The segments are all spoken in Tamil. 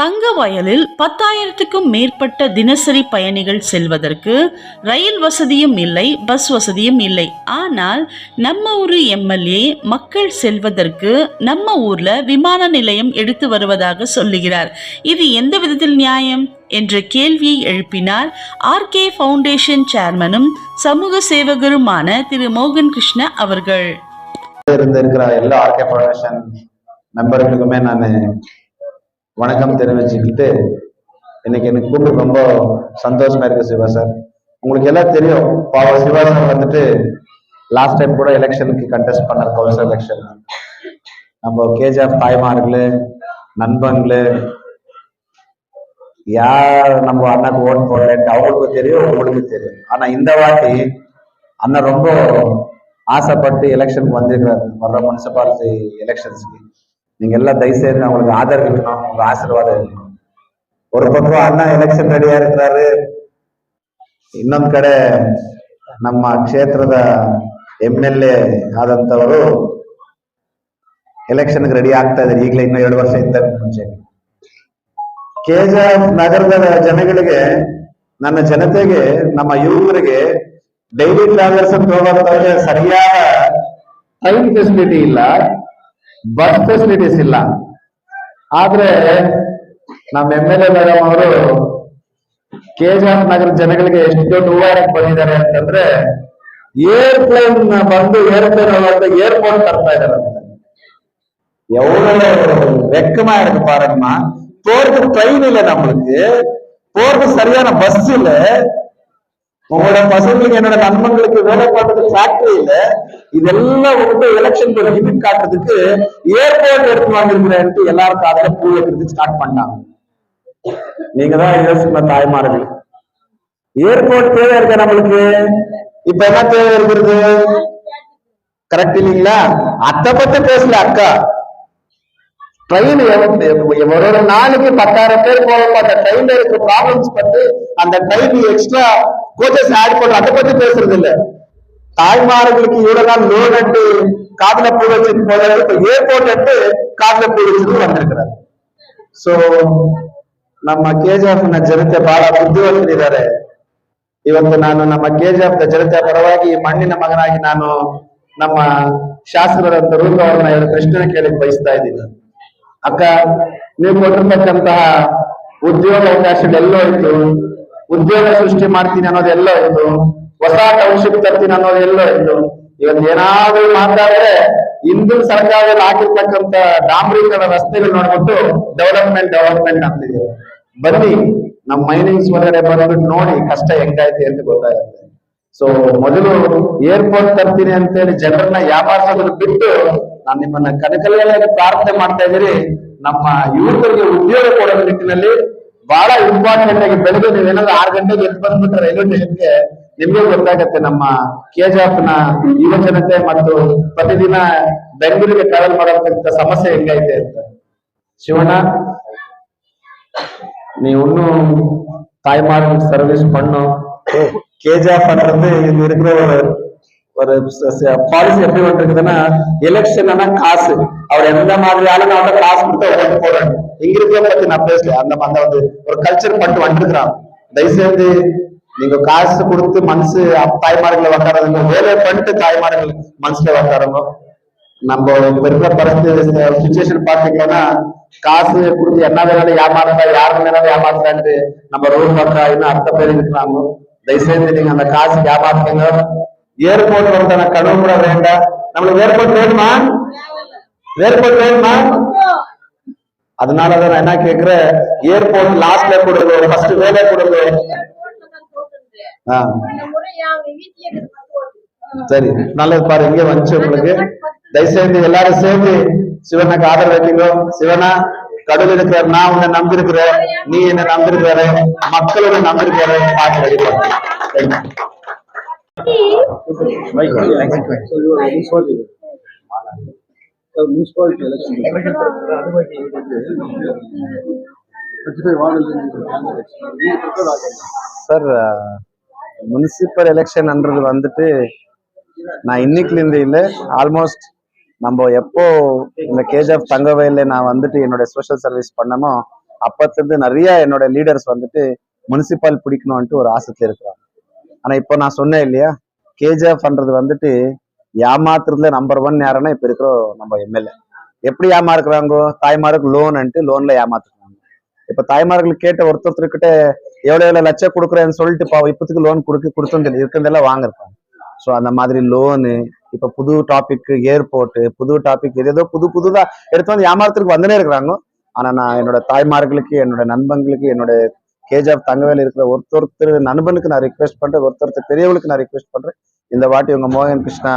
தங்க வயலில் பத்தாயிரத்துக்கும் மேற்பட்ட தினசரி பயணிகள் செல்வதற்கு ரயில் வசதியும் இல்லை பஸ் வசதியும் இல்லை. ஆனால் நம்ம ஊரு எம்எல்ஏ மக்கள் செல்வதற்கு நம்ம ஊர்ல விமான நிலையம் எடுத்து வருவதாக சொல்லுகிறார். இது எந்த விதத்தில் நியாயம்? என்ற கேள்வியை எழுப்பினார் ஆர்கே ஃபவுண்டேஷன் சேர்மனும் சமூக சேவகருமான திரு மோகன் கிருஷ்ண அவர்கள். இருந்திருக்கிற எல்லா ஆர்கே ஃபவுண்டேஷன் மெம்பர்களுக்குமே நான் வணக்கம் தெரிவிச்சுக்கிட்டு இன்னைக்கு எனக்கு கூப்பிட்டு ரொம்ப சந்தோஷமா இருக்கு சிவா சார். உங்களுக்கு எல்லாம் தெரியும் பாவ சிவா சார் வந்துட்டு லாஸ்ட் டைம் கூட எலெக்ஷனுக்கு கண்டெஸ்ட் பண்ணார் கவுன்சில் எலெக்ஷன் நம்ம கேஜிஎஃப் தாய்மார்களு நண்பங்களு யார் நம்ம அண்ணாக்கு ஓட் போடலன்ட்டு அவங்களுக்கு தெரியும் உங்களுக்கு தெரியும். ஆனா இந்த வாட்டி அண்ணன் ரொம்ப ஆசைப்பட்டு எலெக்ஷனுக்கு வந்திருக்கிறார். வர்ற முனிசிபாலிட்டி எலெக்ஷன்ஸ்க்கு நீங்க எல்லாம் தயவுசெய்து அவங்களுக்கு ஆதரவிக்கணும் உங்க ஆசீர்வாதம் இருக்கணும் ஒரு பக்கம் அண்ணா எலெக்ஷன் ரெடியா இருக்கிறாரு ಇನ್ನೊಂದ್ ಕಡೆ ನಮ್ಮ ಕ್ಷೇತ್ರದ ಎಂ ಎಲ್ ಎ ಆದಂತವರು ಎಲೆಕ್ಷನ್ಗೆ ರೆಡಿ ಆಗ್ತಾ ಇದ್ದಾರೆ ಈಗಲೇ ಇನ್ನೂ ಎರಡು ವರ್ಷ ಇದ್ದ ಮುಂಚೆ ಕೆಜಿಎಫ್ ನಗರದ ಜನಗಳಿಗೆ ನನ್ನ ಜನತೆಗೆ ನಮ್ಮ ಯುವಕರಿಗೆ ಡೈಲಿ ಟ್ರಾವೆಲ್ಸ್ ಅಂತ ಹೋಗೋದಕ್ಕೆ ಸರಿಯಾದ ಟ್ರೈನ್ ಫೆಸಿಲಿಟಿ ಇಲ್ಲ ಬಸ್ ಫೆಸಿಲಿಟೀಸ್ ಇಲ್ಲ ಆದ್ರೆ ನಮ್ಮ ಎಂ ಎಲ್ ಎ ಮೇಡಮ್ ಅವರು ಕೆಜಿಎಫ್ ನಗರ ಜನಗಳಿಗೆ ಎಷ್ಟು ದೊಡ್ಡ ಉದಾಹರಣೆ ಬಂದಿದ್ದಾರೆ ಅಂತಂದ್ರೆ ಏರ್ಪ್ಲೇನ್ ಬಂದು ಏರ್ಪ್ಲೇನ್ ಹೋಗುತ್ತೆ ಏರ್ಪೋರ್ಟ್ ತರ್ತಾ ಇದಾರಂತೆ எவ்வளவு வெக்கமா இருக்கு பாருங்கம்மா போறதுக்கு ட்ரெயின் இல்ல நம்மளுக்கு போறதுக்கு சரியான பஸ் இல்ல உங்களோட பசங்களுக்கு என்னோட நண்பர்களுக்கு வேலை பார்க்கறதுக்கு ஃபேக்டரி இல்ல இதெல்லாம் வந்து எலெக்ஷன் ஒரு லிமிட் காட்டுறதுக்கு ஏர்போர்ட் எடுத்து வாங்கிருக்கிறேன்ட்டு எல்லாரும் காதல பூ வைக்கிறதுக்கு ஸ்டார்ட் பண்ணாங்க. நீங்க தான் யோசிக்கிற தாய்மார்கள். ஏர்போர்ட் தேவை இருக்க நம்மளுக்கு? இப்ப என்ன தேவை இருக்கிறது? கரெக்ட் இல்லைங்களா? அத்தை பத்தி பேசல அக்கா. ட்ரெயின் ஒரு ஒரு நாளைக்கு பத்தாயிரம் பேர் போவோம் அந்த ட்ரெயின்ல இருக்க ப்ராப்ளம்ஸ் பத்தி அந்த ட்ரெயின் எக்ஸ்ட்ரா కోచేసి ఆడిపోవడం అడ్డపట్టి చేసినదిలే తాయిమారుగులకి ఎవడన్నా లోనంటే ಲೋನ್ పూలు వచ్చింది పోదంటే ಏರ್ಪೋರ್ಟ್ అంటే ಕಾದಲೆ ಪೂರೈಸಿದ್ರು ಬಂದಿರ್ತಾರೆ ಸೊ ನಮ್ಮ ಕೆಜಿಎಫ್ನ ಜನತೆ ಬಹಳ ಬುದ್ಧಿವಂತರಿದ್ದಾರೆ ಇವತ್ತು ನಾನು ನಮ್ಮ ಕೆಜಿಎಫ್ನ ಜನತೆ ಪರವಾಗಿ ಮಣ್ಣಿನ ಮಗನಾಗಿ ನಾನು ನಮ್ಮ ಶಾಸಕರಂತ ರೂಪವನ್ನ ಇವರ ಪ್ರಶ್ನೆ ಕೇಳಕ್ಕೆ ಬಯಸ್ತಾ ಇದ್ದೀನಿ. ಅಕ್ಕ, ನೀವು ಕೊಟ್ಟಿರ್ತಕ್ಕಂತಹ ಉದ್ಯೋಗ ಅವಕಾಶಗಳೆಲ್ಲೋ ಇತ್ತು. ಉದ್ಯೋಗ ಸೃಷ್ಟಿ ಮಾಡ್ತೀನಿ ಅನ್ನೋದು ಎಲ್ಲೋ ಇತ್ತು. ಹೊಸ ಟೌನ್ಶಿಪ್ ತರ್ತೀನಿ ಅನ್ನೋದು ಎಲ್ಲೋ ಇತ್ತು. ಇವತ್ತು ಏನಾದ್ರೂ ಮಾತಾಡಿದ್ರೆ ಹಿಂದಿನ ಸರ್ಕಾರದಲ್ಲಿ ಹಾಕಿರ್ತಕ್ಕಂತ ಡಾಂಬರೀಕರಣ ರಸ್ತೆಗಳು ನೋಡ್ಬಿಟ್ಟು ಡೆವಲಪ್ಮೆಂಟ್ ಡೆವಲಪ್ಮೆಂಟ್ ಅಂತಿದ್ರು ಬನ್ನಿ, ನಮ್ಮ ಮೈನಿಂಗ್ಸ್ ಒಳಗಡೆ ಬಂದ್ಬಿಟ್ಟು ನೋಡಿ ಕಷ್ಟ ಹೆಂಗೈತೆ ಅಂತ ಗೊತ್ತಾಗುತ್ತೆ. ಸೊ ಮೊದಲು ಏರ್ಪೋರ್ಟ್ ತರ್ತೀನಿ ಅಂತೇಳಿ ಜನರನ್ನ ವ್ಯಾಪಾರಸೋದನ್ನ ಬಿಟ್ಟು ನಾನು ನಿಮ್ಮನ್ನ ಕನಕಲಲ್ಲಿ ಪ್ರಾರ್ಥನೆ ಮಾಡ್ತಾ ಇದ್ದೀರಿ ನಮ್ಮ ಯುವಕರಿಗೆ ಉದ್ಯೋಗ ಕೊಡೋ ನಿಟ್ಟಿನಲ್ಲಿ ಬಹಳ ಇಂಪಾರ್ಟೆಂಟ್ ಆಗಿ ನೀವು ಏನಾದ್ರೂ ಆರು ಗಂಟೆಗೆ ಎದ್ದು ಬಂದ್ಬಿಟ್ರೆ ರೈಲ್ವೆ ಸ್ಟೇಷನ್ಗೆ ನಿಮ್ಗೆ ಗೊತ್ತಾಗತ್ತೆ ನಮ್ಮ ಕೆಜಿಎಫ್ನ ಯುವ ಜನತೆ ಮತ್ತು ಪ್ರತಿದಿನ ಬೆಂಗಳೂರಿಗೆ ಟ್ರಾವೆಲ್ ಮಾಡತಕ್ಕಂಥ ಸಮಸ್ಯೆ ಹೆಂಗೈತೆ ಅಂತ. ಶಿವಣ್ಣ, ನೀವು ತಾಯಿ ಮಾಡೋ ಸರ್ವಿಸ್ ಪಣ್ಣು. ಕೆಜಿಎಫ್ ಅನ್ನೋದು ಇವ್ರಿಬ್ರು ஒரு பாலிசி எப்படி வந்துருக்குதுன்னா எலெக்ஷன் ஆனா காசு. அவர் எந்த மாதிரியான நான் வந்து காசு கொடுத்தா ஓட்டு போடுறேன் இங்க இருக்கிறத பத்தி நான் பேசல. அந்த அந்த வந்து ஒரு கல்ச்சர் பட்டு வந்துருக்கிறான். தயவுசெய்து நீங்க காசு கொடுத்து மனசு தாய்மார்களை உட்காராதுங்க வேலை பண்ணிட்டு தாய்மார்கள் மனசுல உட்காருங்க நம்ம இப்ப இருக்கிற பரிசு சுச்சுவேஷன் பாத்தீங்கன்னா காசு கொடுத்து என்ன வேணாலும் ஏமாறுறா யாரு வேணாலும் ஏமாத்துறான்னு நம்ம ரோல் பண்றா இன்னும் அடுத்த பேர் இருக்கிறாங்க. தயவுசெய்து நீங்க அந்த காசு ஏமாத்துறீங்க ஏர்போர்ட் வந்து கனவு கூட வேண்டாம் நம்மளுக்கு ஏர்போர்ட் வேணுமா? ஏர்போர்ட் வேணுமா? அதனாலதான் நான் என்ன கேக்குறேன் ஏர்போர்ட் லாஸ்ட்ல கொடுங்க ஃபர்ஸ்ட் வேலை கொடுங்க சரி நல்லது பாரு இங்க வந்துச்சு உங்களுக்கு. தயவுசெய்து எல்லாரும் சேர்ந்து சிவனுக்கு ஆதரவு வைக்கீங்க சிவனா கடவுள் இருக்கிற நான் உன்னை நம்பிருக்கிறேன் நீ என்ன நம்பிருக்கிற மக்கள் உன்னை நம்பியிருக்கிறாரு பாட்டு வழிபாடு சார் முனிசிபல் எலெக்ஷன்ன்றது வந்துட்டு நான் இன்னைக்குலேருந்து இல்லை ஆல்மோஸ்ட் நம்ம எப்போ இந்த கேஜ் ஆஃப் தங்கவையில் நான் வந்துட்டு என்னுடைய சோஷியல் சர்வீஸ் பண்ணமோ அப்பத்துலேருந்து நிறைய என்னோட லீடர்ஸ் வந்துட்டு முனிசிபால் பிடிக்கணும்ன்ட்டு ஒரு ஆசைத்தில் இருக்கிறாங்க. ஆனா இப்போ நான் சொன்னேன் இல்லையா? கேஜிஎஃப் பண்றது வந்துட்டு ஏமாத்துறதுல நம்பர் ஒன் யாருன்னா இப்ப இருக்கிற நம்ம எம்எல்ஏ எப்படி ஏமாறுக்கிறாங்க தாய்மாருக்கு லோன்ட்டு லோன்ல ஏமாத்துறாங்க இப்ப தாய்மார்களுக்கு கேட்ட ஒருத்தருக்கிட்ட எவ்வளவு எவ்வளவு லட்சம் கொடுக்குறேன்னு சொல்லிட்டு பா இப்பத்துக்கு லோன் கொடுக்க கொடுத்தது இருக்கிறதெல்லாம் வாங்கிருப்பாங்க ஸோ அந்த மாதிரி லோனு இப்ப புது டாபிக் ஏர்போர்ட் புது டாபிக் ஏதோ புது புதுதா எடுத்து வந்து ஏமாத்துறதுக்கு வந்துனே இருக்கிறாங்க. ஆனா நான் என்னோட தாய்மார்களுக்கு என்னோட நண்பங்களுக்கு என்னோட கேஜாப் தங்கவேல இருக்கிற ஒருத்தொருத்தர் நண்பனுக்கு நான் ரிக்வெஸ்ட் பண்றேன் ஒருத்தொருத்தர் பெரியவங்களுக்கு நான் ரிக்வெஸ்ட் பண்றேன். இந்த வாட்டி உங்க மோகன் கிருஷ்ணா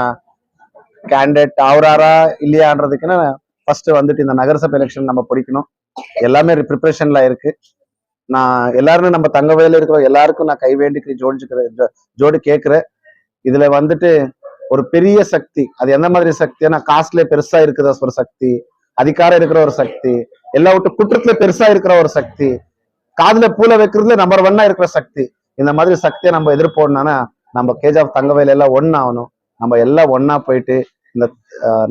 கேண்டிடேட் ஆவராரா இல்லையான்றதுக்குன்னா ஃபர்ஸ்ட் வந்துட்டு இந்த நகரசபை எலெக்ஷன் நம்ம பிடிக்கணும். எல்லாமே ப்ரிப்பரேஷன்ல இருக்கு. நான் எல்லாருமே நம்ம தங்கவேல இருக்கிற எல்லாருக்கும் நான் கை வேண்டிக்கிற ஜோடிச்சுக்கிறேன் ஜோடி கேட்கிறேன். இதுல வந்துட்டு ஒரு பெரிய சக்தி அது எந்த மாதிரி சக்தினா காசுல பெருசா இருக்கிற ஒரு சக்தி அதிகாரம் இருக்கிற ஒரு சக்தி எல்லா விட்டு குற்றத்துல பெருசா இருக்கிற ஒரு சக்தி காதுல பூல வைக்கிறதுல நம்பர் ஒன்னா இருக்கிற சக்தி. இந்த மாதிரி சக்தியை நம்ம எதிர்ப்போடணும்னா நம்ம கேஜாப் தங்கவேல எல்லாம் ஒன்னாகணும் நம்ம எல்லாம் ஒண்ணா போயிட்டு இந்த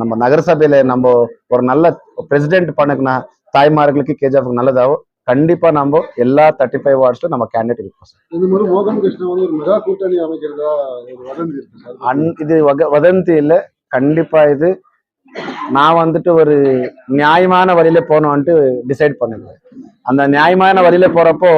நம்ம நகரசபையில நம்ம ஒரு நல்ல பிரசிடென்ட் பண்ணுக்குனா தாய்மார்களுக்கு கேஜாப் நல்லதாகும் கண்டிப்பா நம்ம எல்லா தேர்ட்டி ஃபைவ் வார்ட்ஸ்ல நம்ம கேண்டிடேட் இருப்போம் சார் இந்த மாதிரி மோகன் கிருஷ்ணன் வந்து ஒரு மெகா கூட்டணி அமைக்கிறதா ஒரு வதந்தி இருக்கு சார். அன் இது வதந்தி இல்ல. கண்டிப்பா இது நான் வந்துட்டு ஒரு நியாயமான வழியில போனோன்ட்டு டிசைட் பண்ணுவேன் அந்த நியாயமான வழியில போறப்போ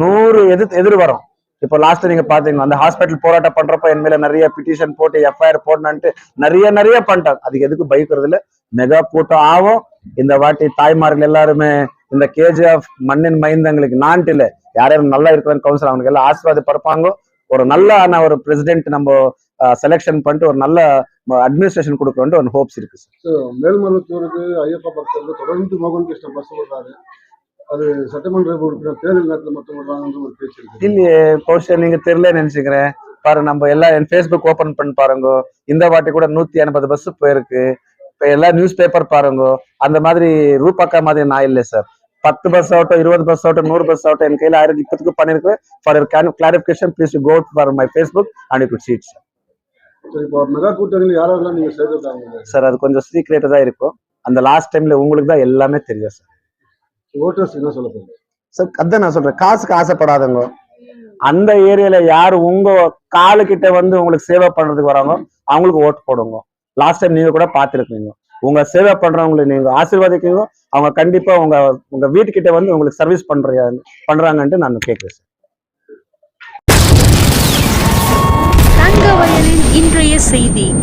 நூறு எதிர் எதிர் வரும் இப்போ லாஸ்ட் நீங்க பாத்தீங்க அந்த ஹாஸ்பிட்டல் போராட்டம் பண்றப்ப என் மேல நிறைய பிட்டிஷன் போட்டு எஃப்ஐஆர் போடணுன்ட்டு நிறைய நிறைய பண்ணிட்டாங்க. அதுக்கு எதுக்கு பயக்கிறதுல மெகா கூட்டம் ஆகும். இந்த வாட்டி தாய்மார்கள் எல்லாருமே இந்த கேஜிஎஃப் மண்ணின் மைந்தங்களுக்கு நான்ட்டு இல்ல. யார் யாரும் நல்லா இருக்கிறாங்க கவுன்சில் அவங்களுக்கு எல்லாம் ஆசீர்வாதம் பரப்பாங்க ஒரு நல்ல ஆன ஒரு பிரசிடென்ட் நம்ம செலெக்ஷன் பண்ணிட்டு ஒரு நல்ல அட்மினிஸ்ட்ரேஷன் கொடுக்கணும்னு ஒரு ஹோப்ஸ் இருக்கு சார் மேல்மருவத்தூருக்கு ஐயப்ப பக்தர்கள் தொடர்ந்து மோகன் கிருஷ்ணன் பஸ் விடுறாரு. அது சட்டமன்ற உறுப்பினர் தேர்தல் நேரத்தில் மட்டும் விடுறாங்கன்ற ஒரு பேச்சு இருக்கு. இல்லையே பௌஷன் நீங்க தெரியல நினைச்சுக்கிறேன். பாரு நம்ம எல்லாம் என் ஃபேஸ்புக் ஓபன் பண்ணி பாருங்க. இந்த வாட்டி கூட நூத்தி எண்பது பஸ் போயிருக்கு. இப்ப எல்லா நியூஸ் பேப்பர் பாருங்க. அந்த மாதிரி ரூபாக்கா மாதிரி நான் இல்லை சார் பத்து பஸ் ஆகட்டும் இருபது பஸ் ஆகட்டும் நூறு பஸ் ஆகட்டும் என் கையில ஆயிரத்தி இப்பத்துக்கு பண்ணிருக்கேன் for clarification please go for my Facebook and you see it sir சரி இப்போ மெகா கூட்டணியில் யாரெல்லாம் நீங்க சேர்த்துட்டாங்க சார் அது கொஞ்சம் சீக்ரெட்டா தான் இருக்கும். அந்த லாஸ்ட் டைம்ல உங்களுக்கு தான் எல்லாமே தெரியும் சார். ஓட்டர்ஸ் என்ன சொல்ல போறீங்க? சார் அதான் நான் சொல்றேன். காசுக்கு ஆசைப்படாதவங்க. அந்த ஏரியால யாரு உங்க காலு கிட்ட வந்து உங்களுக்கு சேவை பண்றதுக்கு வராங்க அவங்களுக்கு ஓட்டு போடுங்க. லாஸ்ட் டைம் நீங்க கூட பார்த்திருக்கீங்க. உங்க சேவை பண்றவங்களை நீங்க ஆசீர்வாதிக்கீங்க. அவங்க கண்டிப்பா உங்க உங்க வீட்டுக்கிட்ட வந்து உங்களுக்கு சர்வீஸ் பண்ற பண்றாங்கன்ட்டு நான் கேட்கிறேன் சார். தங்க வயலின் இன்றைய செய்தி.